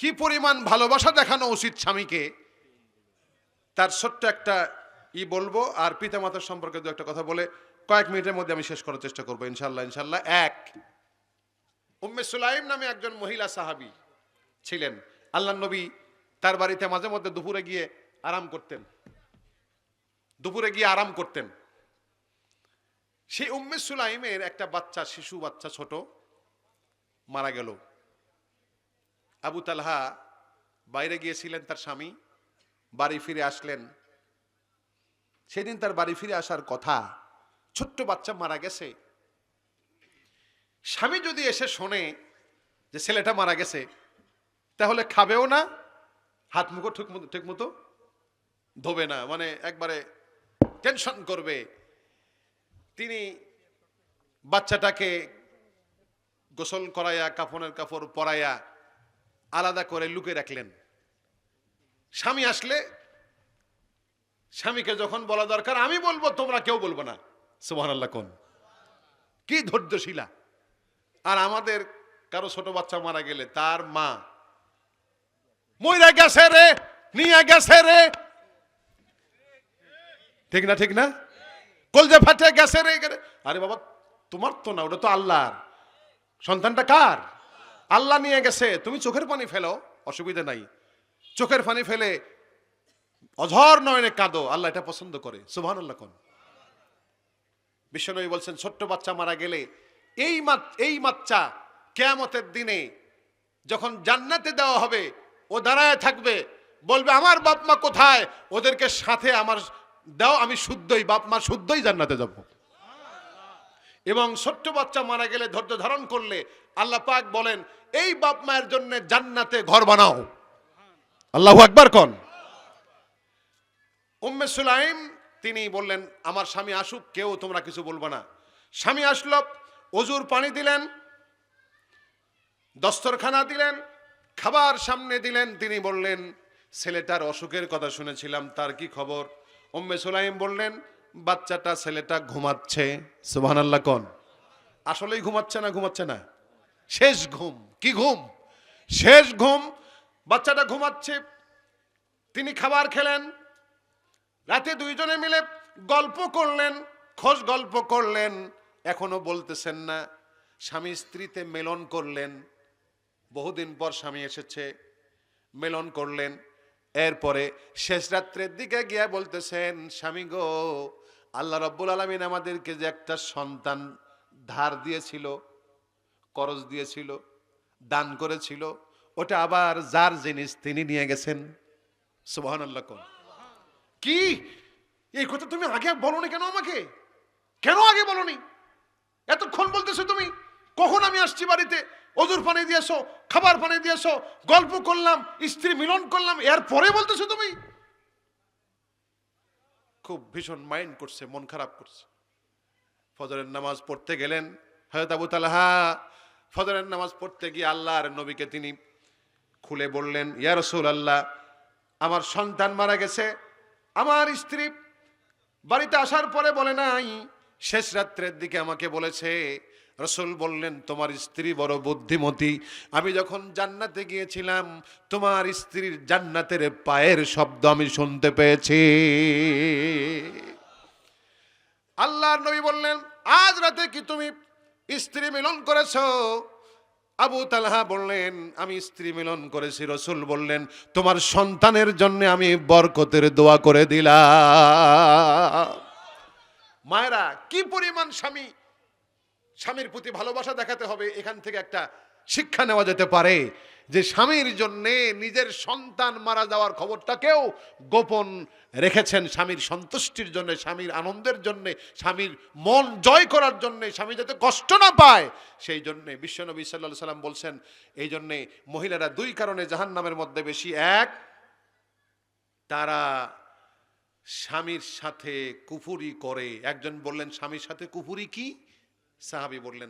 কি পরিমাণ ভালোবাসা দেখানো উচিত স্বামীকে? তার ছোট্ট একটা ই বলব, আর পিতামাতার সম্পর্কে দু একটা কথা বলে কয়েক মিনিটের মধ্যে আমি শেষ করার চেষ্টা করব ইনশাল্লাহ ইনশাল্লাহ এক, উম্মে সুলাইম নামে একজন মহিলা সাহাবী ছিলেন। আল্লাহ নবী তার বাড়িতে মাঝে মধ্যে দুপুরে গিয়ে আরাম করতেন। দুপুরে গিয়ে আরাম করতেন। সেই উম্মে সুলাইমের একটা বাচ্চা, শিশু বাচ্চা ছোট, মারা গেল। আবু তালহা বাইরে গিয়েছিলেন তার স্বামী, বাড়ি ফিরে আসলেন। সেদিন তার বাড়ি ফিরে আসার কথা, ছোট্ট বাচ্চা মারা গেছে। স্বামী যদি এসে শোনে যে ছেলেটা মারা গেছে, তাহলে খাবেও না, হাত মুখো ঠিক মতো ঠিক মতো ধোবে না মানে একবারে টেনশন করবে। তিনি বাচ্চাটাকে গোসল করাইয়া, কাফনের কাপড় পরাইয়া আলাদা করে লুকে রাখলেন। স্বামী আসলে, স্বামীকে যখন বলা দরকার, আমি বলব, তোমরা কেউ বলব না। সুবহান আল্লাহ কোন। কি ধৈর্যশীলা। আর আমাদের কারও ছোট বাচ্চা মারা গেলে, তার মা, মইরা গেছে রে, নিয়ে গেছে রে। ঠিক না ঠিক না? কলজে ফাটে গেছে রে আরে বাবা, তোমার তো না, ওটা তো আল্লাহর। সন্তানটা কার? আল্লাহ নিয়ে গেছে, তুমি চোখের পানি ফেলো, অসুবিধা নাই। চোখের পানি ফেলে অঝর নয়নে কাঁদো, আল্লাহ এটা পছন্দ করে সুবহান আল্লাহ কোন। বিশ্বনবী বলছেন, ছোট্ট বাচ্চা মারা গেলে এই এই বাচ্চা কেয়ামতের দিনে যখন জান্নাতে দেওয়া হবে, ও দাঁড়ায় থাকবে, বলবে, আমার বাপ মা কোথায়? ওদেরকে সাথে আমার দাও, আমি শুদ্ধই, বাপ মা শুদ্ধই জান্নাতে যাব। এবং ছোট্ট বাচ্চা মারা গেলে ধৈর্য ধারণ করলে আল্লাহ পাক বলেন, এই বাপ মায়ের জন্য জান্নাতে ঘর বানাও। আল্লাহ আকবার কন। উম্মে সুলাইম, তিনি বললেন, আমার স্বামী আসুক, কেউ তোমরা কিছু বলব না। স্বামী আসল, অজুর পানি দিলেন, দস্তরখানা দিলেন, খাবার সামনে দিলেন। তিনি বললেন, ছেলেটার অসুখের কথা শুনেছিলাম, তার কি খবর? উম্মে সুলাইম বললেন বাচ্চাটা, ছেলেটা ঘুমাচ্ছে। সুবহানাল্লাহ কোন? আসলেই ঘুমাচ্ছে না ঘুমাচ্ছে না? শেষ ঘুম। কি ঘুম? শেষ ঘুম। বাচ্চাটা ঘুমাচ্ছে। তিনি খাবার খেলেন। রাতে দুইজনে মিলে গল্প করলেন খোঁজ গল্প করলেন। এখনও বলতেছেন না, স্বামী স্ত্রীতে মেলন করলেন। বহুদিন পর স্বামী এসেছে, মেলন করলেন। এরপরে শেষ রাত্রের দিকে গিয়ে বলতেছেন, স্বামী গো, আল্লাহ রব্বুল আলমিন আমাদেরকে যে একটা সন্তান ধার দিয়েছিল, করজ দিয়েছিল, দান করেছিল, ওটা আবার যার জিনিস তিনি নিয়ে গেছেন? সুবহান আল্লাহ কি? এই কথা তুমি আগে বলনি কেন আমাকে? কেন আগে বলনি? এতক্ষণ বলতেছো তুমি, কখন আমি আসছি বাড়িতে? অজুর পানি দিয়েছ, খাবার পানি দিয়েছ, গল্প করলাম, স্ত্রী মিলন করলাম, এর পরে বলতেছো তুমি? খুব ভীষণ মাইন্ড করছে, মন খারাপ করছে। ফজরের নামাজ পড়তে গেলেন হয়তো আবু তালাহা, ফজরের নামাজ পড়তে গিয়ে আল্লাহর নবীকে তিনি খুলে বললেন, ইয়া রসুল আল্লাহ আমার সন্তান মারা গেছে, আমার স্ত্রী বাড়িতে আসার পরে বলে নাই, শেষ রাত্রের দিকে আমাকে বলেছে রসুল বললেন, তোমার স্ত্রী বড় বুদ্ধিমতী। আমি যখন জান্নাতে গিয়েছিলাম, তোমার স্ত্রীর জান্নাতের পায়ের শব্দ আমি শুনতে পেয়েছি। আল্লাহর নবী বললেন, আজ রাতে কি তুমি স্ত্রী মিলন করেছ? আবু তালহা বললেন, আমি স্ত্রী মিলন করেছি। রসুল বললেন, তোমার সন্তানের জন্য আমি বরকতের দোয়া করে দিলাম। মায়েরা, কি পরিমাণ স্বামী স্বামীর প্রতি ভালোবাসা দেখাতে হবে, এখান থেকে একটা শিক্ষা নেওয়া যেতে পারে যে স্বামীর জন্যে নিজের সন্তান মারা যাওয়ার খবরটাকেও গোপন রেখেছেন। স্বামীর সন্তুষ্টির জন্য, স্বামীর আনন্দের জন্য, স্বামীর মন জয় করার জন্য, স্বামী যাতে কষ্ট না পায়, সেই জন্যে বিশ্বনবী সাল্লাহ সাল্লাম বলছেন, এই জন্যে মহিলারা দুই কারণে জাহান নামের মধ্যে বেশি এক, তারা স্বামীর সাথে কুফুরি করে। একজন বললেন, স্বামীর সাথে কুফুরি কি? সাহাবি বললেন